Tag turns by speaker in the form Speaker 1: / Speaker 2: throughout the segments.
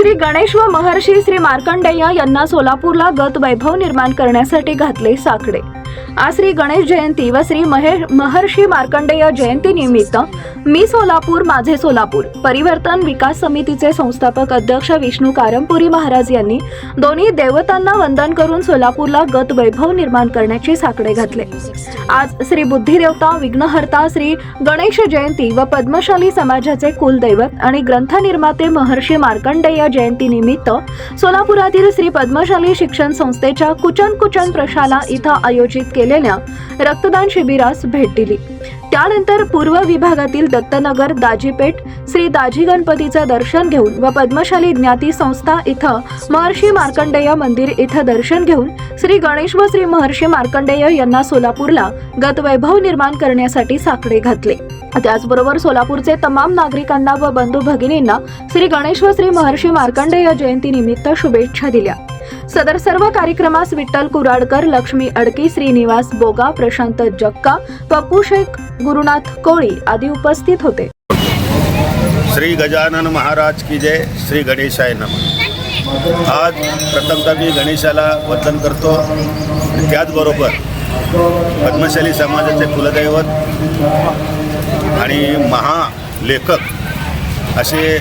Speaker 1: श्री गणेश व महर्षी श्री मार्कंडेय यांना सोलापूरला गत वैभव निर्माण करण्यासाठी घातले साकडे. आज श्री गणेश जयंती व श्री महर्षी मार्कंडेय जयंती निमित्त मी सोलापूर माझे सोलापूर परिवर्तन विकास समितीचे संस्थापक अध्यक्ष विष्णू कारंपुरी महाराज यांनी दोन्ही देवतांना वंदन करून सोलापूरला गत वैभव निर्माण करण्याचे साकडे घातले. आज श्री बुद्धिदेवता विघ्नहर्ता श्री गणेश जयंती व पद्मशाली समाजाचे कुलदैवत आणि ग्रंथ निर्माते महर्षी मार्कंडेय जयंती निमित्त सोलापुरातील श्री पद्मशाली शिक्षण संस्थेच्या कुचन कुचन प्रशाला इथं आयोजित केलेल्या रक्तदान शिबिरास भेट दिली. त्यानंतर पूर्व विभागातील दत्तनगर दाजीपेठ श्री दाजी गणपतीचं दर्शन घेऊन व पद्मशाली ज्ञाती संस्था इथं महर्षी मार्कंडेय मंदिर इथं दर्शन घेऊन श्री गणेश व श्री महर्षी मार्कंडेय यांना सोलापूरला गतवैभव निर्माण करण्यासाठी साकडे घातले. त्याचबरोबर सोलापूरचे तमाम नागरिकांना व बंधू भगिनींना श्री गणेश व श्री महर्षी मार्कंडेय जयंती निमित्त शुभेच्छा दिल्या. सदर सर्व कार्यक्रमास विठ्ठल कुराडकर लक्ष्मी अडकी श्रीनिवास बोगा प्रशांत जक्का पप्पू शेख गुरुनाथ कोळी आदी उपस्थित होते.
Speaker 2: श्री गजानन महाराज की जय श्री गणेशाय नम. आज प्रथमतः मी गणेशाला वंदन करतो. त्याचबरोबर पद्मशाली समाजाचे कुलदैवत आणि महालेखक असे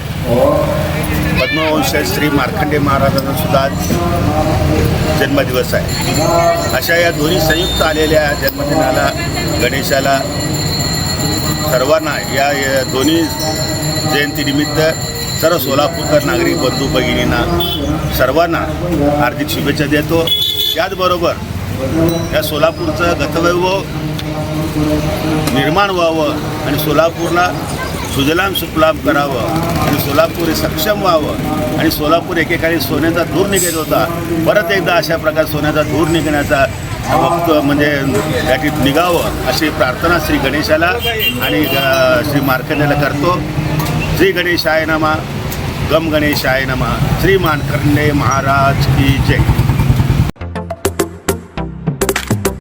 Speaker 2: पद्मवंश श्री मार्खंडे महाराजांचा सुद्धा जन्मदिवस आहे. अशा या दोन्ही संयुक्त आलेल्या जन्मदिनाला गणेशाला सर्वांना या या दोन्ही जयंतीनिमित्त सर्व सोलापूरकर नागरिक बंधू भगिनींना सर्वांना हार्दिक शुभेच्छा देतो. त्याचबरोबर या सोलापूरचं गतवैभव निर्माण व्हावं आणि सोलापूरला सुजलाम सुफलाम करावं आणि सोलापूर हे सक्षम व्हावं. आणि सोलापूर एकेकाळी सोन्याचा धूर निघत होता. परत एकदा अशा प्रकारे सोन्याचा धूर निघण्याचा वक्त म्हणजे त्याची निघावं अशी प्रार्थना श्री गणेशाला आणि श्री मार्कंडेला करतो. श्री गणेशाय नमा. गम गणेशाय नमा. श्री मार्कंडे महाराज की जय.